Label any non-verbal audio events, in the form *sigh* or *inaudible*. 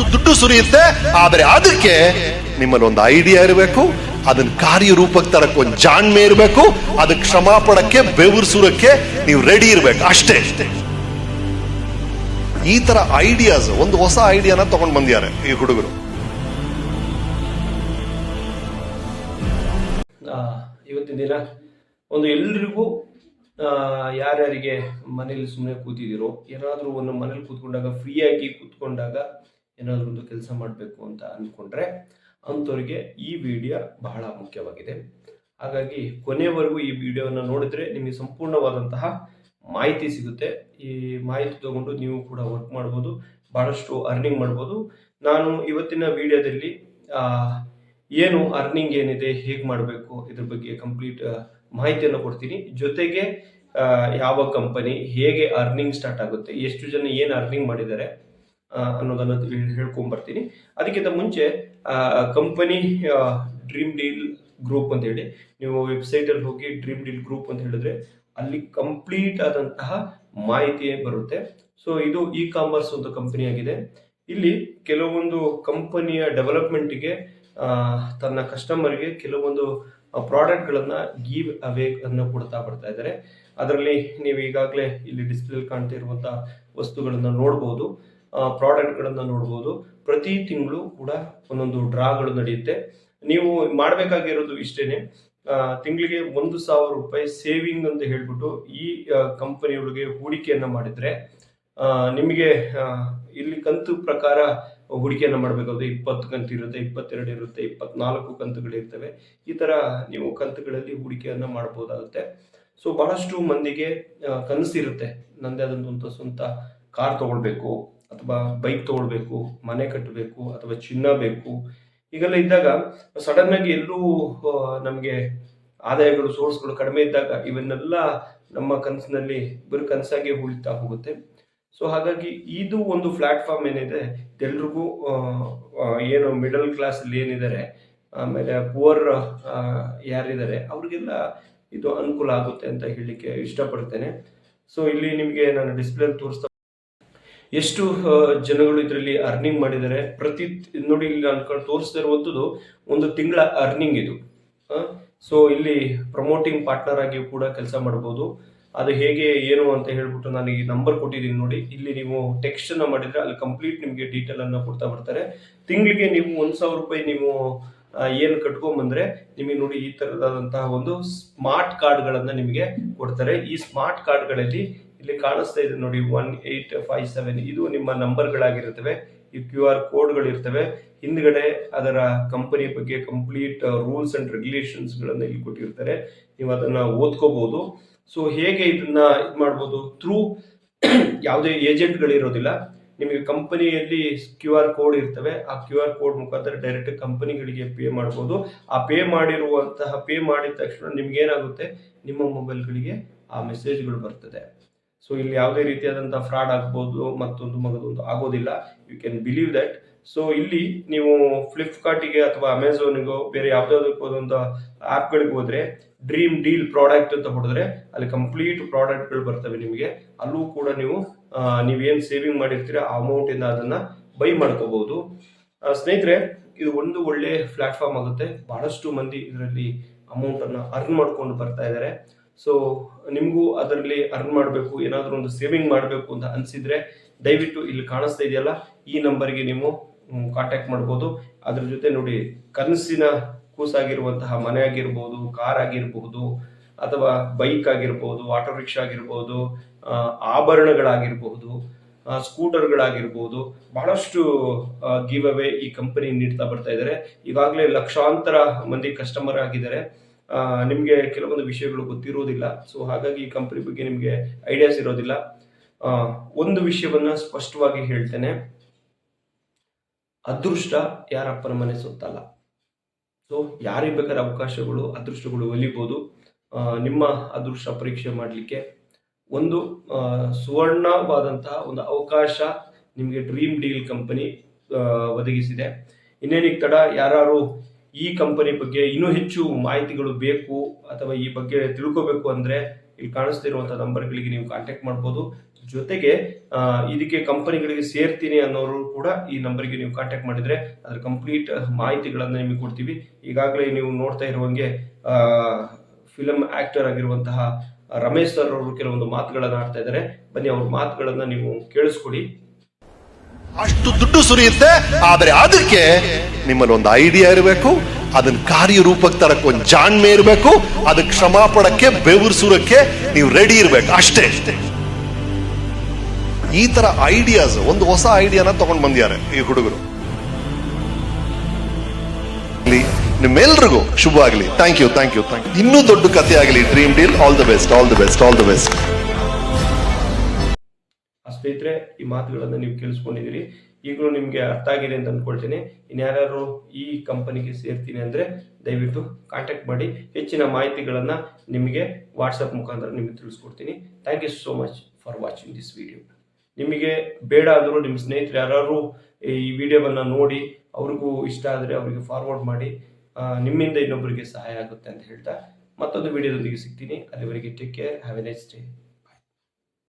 ಅಷ್ಟು ದುಡ್ಡು ಸುರಿಯುತ್ತೆ. ಆದರೆ ಅದಕ್ಕೆ ನಿಮ್ಮಲ್ಲಿ ಒಂದು ಐಡಿಯಾ ಇರಬೇಕು. ಅದನ್ನ ಕಾರ್ಯರೂಪಕ್ಕೆ ತರಕ್ಕೆ ಒಂದು ಜಾಣ್ಮೆ ಇರಬೇಕು. ಅದಕ್ಕೆ ಶ್ರಮ ಪಡಕ್ಕೆ ಬೆವರು ಸುರಕ್ಕೆ ನೀವು ರೆಡಿ ಇರಬೇಕು. ಅಷ್ಟೇ. ಈ ತರ ಐಡಿಯಾಸ್ ಒಂದು ಹೊಸ ಐಡಿಯಾನ ತಗೊಂಡ್ ಬಂದಿದ್ದಾರೆ ಈ ಹುಡುಗರು. ಇವತ್ತಿನ ದಿನ ಒಂದು ಎಲ್ರಿಗೂ ಯಾರ್ಯಾರಿಗೆ ಮನೇಲಿ ಸುಮ್ಮನೆ ಕೂತಿದ್ದೀರೋ, ಏನಾದರೂ ಒಂದು ಮನೇಲಿ ಕೂತ್ಕೊಂಡಾಗ ಫ್ರೀಯಾಗಿ ಕೂತ್ಕೊಂಡಾಗ ಏನಾದರೂ ಒಂದು ಕೆಲಸ ಮಾಡಬೇಕು ಅಂತ ಅಂದ್ಕೊಂಡ್ರೆ ಅಂಥವ್ರಿಗೆ ಈ ವಿಡಿಯೋ ಬಹಳ ಮುಖ್ಯವಾಗಿದೆ. ಹಾಗಾಗಿ ಕೊನೆವರೆಗೂ ಈ ವಿಡಿಯೋವನ್ನು ನೋಡಿದ್ರೆ ನಿಮಗೆ ಸಂಪೂರ್ಣವಾದಂತಹ ಮಾಹಿತಿ ಸಿಗುತ್ತೆ. ಈ ಮಾಹಿತಿ ತಗೊಂಡು ನೀವು ಕೂಡ ವರ್ಕ್ ಮಾಡ್ಬೋದು, ಬಹಳಷ್ಟು ಅರ್ನಿಂಗ್ ಮಾಡ್ಬೋದು. ನಾನು ಇವತ್ತಿನ ವಿಡಿಯೋದಲ್ಲಿ ಏನು ಅರ್ನಿಂಗ್ ಏನಿದೆ, ಹೇಗೆ ಮಾಡಬೇಕು, ಇದ್ರ ಬಗ್ಗೆ ಕಂಪ್ಲೀಟ್ ಮಾಹಿತಿಯನ್ನು ಕೊಡ್ತೀನಿ. ಜೊತೆಗೆ ಯಾವ ಕಂಪನಿ ಹೇಗೆ ಅರ್ನಿಂಗ್ ಸ್ಟಾರ್ಟ್ ಆಗುತ್ತೆ, ಎಷ್ಟು ಜನ ಏನು ಅರ್ನಿಂಗ್ ಮಾಡಿದ್ದಾರೆ ಅನ್ನೋದನ್ನ ತಿಳ್- ಹೇಳ್ಕೊಂಡ್ ಬರ್ತೀನಿ ಅದಕ್ಕಿಂತ ಮುಂಚೆ ಕಂಪನಿ ಡ್ರೀಮ್ ಡೀಲ್ ಗ್ರೂಪ್ ಅಂತ ಹೇಳಿ, ನೀವು ವೆಬ್ಸೈಟಲ್ಲಿ ಹೋಗಿ ಡ್ರೀಮ್ ಡೀಲ್ ಗ್ರೂಪ್ ಅಂತ ಹೇಳಿದ್ರೆ ಅಲ್ಲಿ ಕಂಪ್ಲೀಟ್ ಆದಂತಹ ಮಾಹಿತಿ ಬರುತ್ತೆ. ಸೊ ಇದು ಇ ಕಾಮರ್ಸ್ ಒಂದು ಕಂಪನಿ ಆಗಿದೆ. ಇಲ್ಲಿ ಕೆಲವೊಂದು ಕಂಪನಿಯ ಡೆವಲಪ್ಮೆಂಟ್ಗೆ ತನ್ನ ಕಸ್ಟಮರ್ಗೆ ಕೆಲವೊಂದು ಪ್ರಾಡಕ್ಟ್ಗಳನ್ನು ಗೀವ್ ಅವೇ ಅನ್ನು ಕೊಡ್ತಾ ಬರ್ತಾ ಇದ್ದಾರೆ. ಅದರಲ್ಲಿ ನೀವು ಈಗಾಗಲೇ ಇಲ್ಲಿ ಡಿಸ್ಪ್ಲೇ ಕಾಣ್ತಾ ಇರುವಂತಹ ವಸ್ತುಗಳನ್ನು ನೋಡ್ಬೋದು. ಪ್ರಾಡಕ್ಟ್ಗಳನ್ನ ನೋಡ್ಬೋದು. ಪ್ರತಿ ತಿಂಗಳು ಕೂಡ ಒಂದೊಂದು ಡ್ರಾಗಳು ನಡೆಯುತ್ತೆ. ನೀವು ಮಾಡಬೇಕಾಗಿರೋದು ಇಷ್ಟೇನೆ. ತಿಂಗಳಿಗೆ ಒಂದು ಸಾವಿರ ರೂಪಾಯಿ ಸೇವಿಂಗ್ ಅಂತ ಹೇಳ್ಬಿಟ್ಟು ಈ ಕಂಪನಿಯೊಳಗೆ ಹೂಡಿಕೆಯನ್ನು ಮಾಡಿದ್ರೆ ನಿಮಗೆ ಇಲ್ಲಿ ಕಂತು ಪ್ರಕಾರ ಹೂಡಿಕೆಯನ್ನು ಮಾಡಬೇಕಾದ್ರೆ ಇಪ್ಪತ್ತು ಕಂತು ಇರುತ್ತೆ, ಇಪ್ಪತ್ತೆರಡು ಇರುತ್ತೆ, ಇಪ್ಪತ್ನಾಲ್ಕು ಕಂತುಗಳಿರ್ತವೆ ಈ ಥರ ನೀವು ಕಂತುಗಳಲ್ಲಿ ಹೂಡಿಕೆಯನ್ನು ಮಾಡ್ಬೋದಾಗುತ್ತೆ. ಸೊ ಬಹಳಷ್ಟು ಮಂದಿಗೆ ಕನಸಿರುತ್ತೆ. ನಂದೇ ಆದಂಥ ಸ್ವಂತ ಕಾರ್ ತಗೊಳ್ಬೇಕು. ಅಥವಾ ಬೈಕ್ ತಗೊಳ್ಬೇಕು ಮನೆ ಕಟ್ಟಬೇಕು ಅಥವಾ ಚಿನ್ನ ಬೇಕು ಹೀಗೆಲ್ಲ ಇದ್ದಾಗ ಸಡನ್ ಆಗಿ ಎಲ್ಲೂ ನಮಗೆ ಆದಾಯಗಳು ಸೋರ್ಸ್ಗಳು ಕಡಿಮೆ ಇದ್ದಾಗ ಇವನ್ನೆಲ್ಲ ನಮ್ಮ ಕನಸಿನಲ್ಲಿ ಬರೀ ಕನಸಾಗಿ ಉಳಿತಾ ಹೋಗುತ್ತೆ. ಸೊ ಹಾಗಾಗಿ ಇದು ಒಂದು ಪ್ಲಾಟ್ಫಾರ್ಮ್ ಏನಿದೆ ಆ, ಏನು ಮಿಡಲ್ ಕ್ಲಾಸ್ ಅಲ್ಲಿ ಏನಿದ್ದಾರೆ ಆಮೇಲೆ ಪುವರ್ ಯಾರಿದ್ದಾರೆ ಅವ್ರಿಗೆಲ್ಲ ಇದು ಅನುಕೂಲ ಆಗುತ್ತೆ ಅಂತ ಹೇಳಲಿಕ್ಕೆ ಇಷ್ಟಪಡ್ತೇನೆ. ಸೊ ಇಲ್ಲಿ ನಿಮಗೆ ನಾನು ಡಿಸ್ಪ್ಲೇ ತೋರಿಸ್ತಾ ಎಷ್ಟು ಜನಗಳು ಇದರಲ್ಲಿ ಅರ್ನಿಂಗ್ ಮಾಡಿದ್ದಾರೆ. ಪ್ರತಿ, ನೋಡಿ ಇಲ್ಲಿ ನಾನು ತೋರಿಸ್ತಾ ಒಂದು ತಿಂಗಳ ಅರ್ನಿಂಗ್ ಇದು. ಸೊ ಇಲ್ಲಿ ಪ್ರಮೋಟಿಂಗ್ ಪಾರ್ಟ್ನರ್ ಆಗಿ ಕೂಡ ಕೆಲಸ ಮಾಡ್ಬೋದು. ಅದು ಹೇಗೆ, ಏನು ಅಂತ ಹೇಳ್ಬಿಟ್ಟು ನಾನು ಈ ನಂಬರ್ ಕೊಟ್ಟಿದ್ದೀನಿ ನೋಡಿ. ಇಲ್ಲಿ ನೀವು ಟೆಕ್ಸ್ಟ್ ಅನ್ನ ಮಾಡಿದ್ರೆ ಅಲ್ಲಿ ಕಂಪ್ಲೀಟ್ ನಿಮಗೆ ಡೀಟೇಲ್ ಅನ್ನ ಕೊಡ್ತಾ ಬರ್ತಾರೆ. ತಿಂಗಳಿಗೆ ನೀವು ಒಂದ್ ಸಾವಿರ ರೂಪಾಯಿ ನೀವು ಏನು ಕಟ್ಕೊಂಬಂದ್ರೆ ನಿಮಗೆ ನೋಡಿ ಈ ತರದಾದಂತಹ ಒಂದು ಸ್ಮಾರ್ಟ್ ಕಾರ್ಡ್ಗಳನ್ನ ನಿಮಗೆ ಕೊಡ್ತಾರೆ. ಈ ಸ್ಮಾರ್ಟ್ ಕಾರ್ಡ್ಗಳಲ್ಲಿ ಇಲ್ಲಿ ಕಾಣಿಸ್ತಾ ಇದೆ ನೋಡಿ ಒನ್ ಏಟ್ ಫೈವ್ ಸೆವೆನ್ ಇದು ನಿಮ್ಮ ನಂಬರ್ಗಳಾಗಿರುತ್ತವೆ. ಈ ಕ್ಯೂ ಆರ್ ಕೋಡ್ಗಳಿರ್ತವೆ. ಹಿಂದ್ಗಡೆ ಅದರ ಕಂಪನಿ ಬಗ್ಗೆ ಕಂಪ್ಲೀಟ್ ರೂಲ್ಸ್ ಅಂಡ್ ರೆಗ್ಯುಲೇಷನ್ಸ್ಗಳನ್ನು ಇಲ್ಲಿ ಕೊಟ್ಟಿರ್ತಾರೆ. ನೀವು ಅದನ್ನ ಓದ್ಕೋಬಹುದು ಸೊ ಹೇಗೆ ಇದನ್ನ ಇದು ಮಾಡ್ಬೋದು? ಥ್ರೂ *coughs* ಯಾವುದೇ ಏಜೆಂಟ್ಗಳಿರೋದಿಲ್ಲ. ನಿಮಗೆ ಕಂಪನಿಯಲ್ಲಿ ಕ್ಯೂ ಆರ್ ಕೋಡ್ ಇರ್ತವೆ. ಆ ಕ್ಯೂ ಆರ್ ಕೋಡ್ ಮುಖಾಂತರ ಡೈರೆಕ್ಟ್ ಕಂಪನಿಗಳಿಗೆ ಪೇ ಮಾಡ್ಬೋದು. ಆ ಪೇ ಮಾಡಿರುವಂತಹ ಪೇ ಮಾಡಿದ ತಕ್ಷಣ ನಿಮ್ಗೆ ಏನಾಗುತ್ತೆ ನಿಮ್ಮ ಮೊಬೈಲ್ಗಳಿಗೆ ಆ ಮೆಸೇಜ್ಗಳು ಬರ್ತದೆ. ಸೊ ಇಲ್ಲಿ ಯಾವುದೇ ರೀತಿಯಾದಂತಹ ಫ್ರಾಡ್ ಆಗ್ಬೋದು ಮತ್ತೊಂದು ಮಗದೊಂದು ಆಗೋದಿಲ್ಲ. You can believe that so ಇಲ್ಲಿ ನೀವು ಫ್ಲಿಪ್ಕಾರ್ಟಿಗೆ ಅಥವಾ ಅಮೆಝಾನಿಗೋ ಬೇರೆ ಯಾವುದಾದಕ್ಕೂ ಒಂದು ಆ್ಯಪ್ಗಳಿಗೆ ಹೋದ್ರೆ ಡ್ರೀಮ್ ಡೀಲ್ ಪ್ರಾಡಕ್ಟ್ ಅಂತ ಹೊಡೆದ್ರೆ ಅಲ್ಲಿ ಕಂಪ್ಲೀಟ್ ಪ್ರಾಡಕ್ಟ್ಗಳು ಬರ್ತವೆ ನಿಮಗೆ. ಅಲ್ಲೂ ಕೂಡ ನೀವು ನೀವೇನು ಸೇವಿಂಗ್ ಮಾಡಿರ್ತೀರ, ಆ ಅಮೌಂಟ್ ಅದನ್ನು ಬೈ ಮಾಡ್ಕೋಬಹುದು ಸ್ನೇಹಿತರೆ, ಇದು ಒಂದು ಒಳ್ಳೆ ಪ್ಲಾಟ್ಫಾರ್ಮ್ ಆಗುತ್ತೆ. ಬಹಳಷ್ಟು ಮಂದಿ ಇದರಲ್ಲಿ ಅಮೌಂಟ್ ಅನ್ನ ಅರ್ನ್ ಮಾಡ್ಕೊಂಡು ಬರ್ತಾ ಇದ್ದಾರೆ. ಸೊ ನಿಮಗೂ ಅದರಲ್ಲಿ ಅರ್ನ್ ಮಾಡಬೇಕು, ಏನಾದರೂ ಒಂದು ಸೇವಿಂಗ್ ಮಾಡಬೇಕು ಅಂತ ಅನ್ಸಿದ್ರೆ ದಯವಿಟ್ಟು ಇಲ್ಲಿ ಕಾಣಿಸ್ತಾ ಇದೆಯಲ್ಲ, ಈ ನಂಬರ್ಗೆ ನೀವು ಕಾಂಟ್ಯಾಕ್ಟ್ ಮಾಡ್ಬೋದು. ಅದ್ರ ಜೊತೆ ನೋಡಿ, ಕನಸಿನ ಕೂಸಾಗಿರುವಂತಹ ಮನೆ ಆಗಿರ್ಬೋದು ಕಾರ್ ಆಗಿರ್ಬಹುದು ಅಥವಾ ಬೈಕ್ ಆಗಿರ್ಬೋದು ಆಟೋ ರಿಕ್ಷಾ ಆಗಿರ್ಬೋದು ಆಭರಣಗಳಾಗಿರ್ಬಹುದು ಸ್ಕೂಟರ್ಗಳಾಗಿರ್ಬೋದು ಬಹಳಷ್ಟು ಗಿವ್ ಅವೇ ಈ ಕಂಪನಿ ನೀಡ್ತಾ ಬರ್ತಾ ಇದ್ದಾರೆ. ಈಗಾಗಲೇ ಲಕ್ಷಾಂತರ ಮಂದಿ ಕಸ್ಟಮರ್ ಆಗಿದ್ದಾರೆ. ನಿಮ್ಗೆ ಕೆಲವೊಂದು ವಿಷಯಗಳು ಗೊತ್ತಿರೋದಿಲ್ಲ. ಸೊ ಹಾಗಾಗಿ ಈ ಕಂಪನಿ ಬಗ್ಗೆ ನಿಮಗೆ ಐಡಿಯಾಸ್ ಇರೋದಿಲ್ಲ. ಒಂದು ವಿಷಯವನ್ನ ಸ್ಪಷ್ಟವಾಗಿ ಹೇಳ್ತೇನೆ. ಅದೃಷ್ಟ ಯಾರಪ್ಪನ ಮನೆ ಸುತ್ತಲ್ಲ. ಸೊ ಯಾರಿಗೆ ಬೇಕಾದ್ರೆ ಅವಕಾಶಗಳು, ಅದೃಷ್ಟಗಳು ಒಲಿಬೋದು. ನಿಮ್ಮ ಅದೃಷ್ಟ ಪರೀಕ್ಷೆ ಮಾಡಲಿಕ್ಕೆ ಒಂದು ಸುವರ್ಣವಾದಂತಹ ಒಂದು ಅವಕಾಶ ನಿಮಗೆ ಡ್ರೀಮ್ ಡೀಲ್ ಕಂಪನಿ ಒದಗಿಸಿದೆ. ಇನ್ನೇನಿಗೆ ತಡ ಯಾರು ಈ ಕಂಪನಿ ಬಗ್ಗೆ ಇನ್ನೂ ಹೆಚ್ಚು ಮಾಹಿತಿಗಳು ಬೇಕು ಅಥವಾ ಈ ಬಗ್ಗೆ ತಿಳ್ಕೋಬೇಕು ಅಂದ್ರೆ ಇಲ್ಲಿ ಕಾಣಿಸ್ತಿರುವಂತಹ ನಂಬರ್ಗಳಿಗೆ ನೀವು ಕಾಂಟ್ಯಾಕ್ಟ್ ಮಾಡ್ಬೋದು. ಜೊತೆಗೆ ಇದಕ್ಕೆ ಕಂಪನಿಗಳಿಗೆ ಸೇರ್ತೀನಿ ಅನ್ನೋರು ಕೂಡ ಈ ನಂಬರ್ಗೆ ನೀವು ಕಾಂಟ್ಯಾಕ್ಟ್ ಮಾಡಿದ್ರೆ ಅದ್ರ ಕಂಪ್ಲೀಟ್ ಮಾಹಿತಿಗಳನ್ನು ನಿಮಗೆ ಕೊಡ್ತೀವಿ. ಈಗಾಗಲೇ ನೀವು ನೋಡ್ತಾ ಇರುವಂಗೆ ಫಿಲಂ ಆಕ್ಟರ್ ಆಗಿರುವಂತಹ ರಮೇಶ್ ಸರ್ ಅವರು ಕೆಲವೊಂದು ಮಾತುಗಳನ್ನು ಆಡ್ತಾ ಇದ್ದಾರೆ. ಬನ್ನಿ, ಅವ್ರ ಮಾತುಗಳನ್ನು ನೀವು ಕೇಳಿಸ್ಕೊಡಿ. ಅಷ್ಟು ದುಡ್ಡು ಸುರಿಯುತ್ತೆ, ಆದರೆ ಅದಕ್ಕೆ ನಿಮ್ಮಲ್ಲಿ ಒಂದು ಐಡಿಯಾ ಇರಬೇಕು, ಅದನ್ನ ಕಾರ್ಯರೂಪಕ್ಕೆ ತರಕ್ಕೆ ಒಂದು ಜಾಣ್ಮೆ ಇರಬೇಕು, ಅದಕ್ಕೆ ಶ್ರಮ ಪಡಕ್ಕೆ ಬೆವರ್ಸೂರಕ್ಕೆ ನೀವು ರೆಡಿ ಇರಬೇಕು, ಅಷ್ಟೇ. ಈ ತರ ಐಡಿಯಾಸ್ ಒಂದು ಹೊಸ ಐಡಿಯಾನ ತಗೊಂಡ್ ಬಂದಿದ್ದಾರೆ ಈ ಹುಡುಗರು. ನಿಮ್ಮೆಲ್ರಿಗೂ ಶುಭ ಆಗಲಿ. Thank you thank you thank you ಇನ್ನೂ ದೊಡ್ಡ ಕಥೆ ಆಗಲಿ dream deal all the best all the best all the best ಸ್ನೇಹಿತರೆ, ಈ ಮಾತುಗಳನ್ನು ನೀವು ಕೇಳಿಸ್ಕೊಂಡಿದ್ದೀರಿ. ಈಗಲೂ ನಿಮಗೆ ಅರ್ಥ ಆಗಿದೆ ಅಂತ ಅಂದ್ಕೊಳ್ತೀನಿ ಇನ್ಯಾರು ಈ ಕಂಪನಿಗೆ ಸೇರ್ತೀನಿ ಅಂದರೆ ದಯವಿಟ್ಟು ಕಾಂಟ್ಯಾಕ್ಟ್ ಮಾಡಿ. ಹೆಚ್ಚಿನ ಮಾಹಿತಿಗಳನ್ನು ನಿಮಗೆ ವಾಟ್ಸಪ್ ಮುಖಾಂತರ ನಿಮಗೆ ತಿಳಿಸ್ಕೊಡ್ತೀನಿ. Thank you so much for watching this video ನಿಮಗೆ ಬೇಡ ಅಂದರೂ ನಿಮ್ಮ ಸ್ನೇಹಿತರು ಯಾರು ಈ ವಿಡಿಯೋವನ್ನು ನೋಡಿ, ಅವ್ರಿಗೂ ಇಷ್ಟ ಆದರೆ ಅವರಿಗೆ ಫಾರ್ವರ್ಡ್ ಮಾಡಿ. ನಿಮ್ಮಿಂದ ಇನ್ನೊಬ್ಬರಿಗೆ ಸಹಾಯ ಆಗುತ್ತೆ ಅಂತ ಹೇಳ್ತಾ ಮತ್ತೊಂದು ವಿಡಿಯೋದೊಂದಿಗೆ ಸಿಗ್ತೀನಿ. ಅಲ್ಲಿವರೆಗೆ take care have a nice day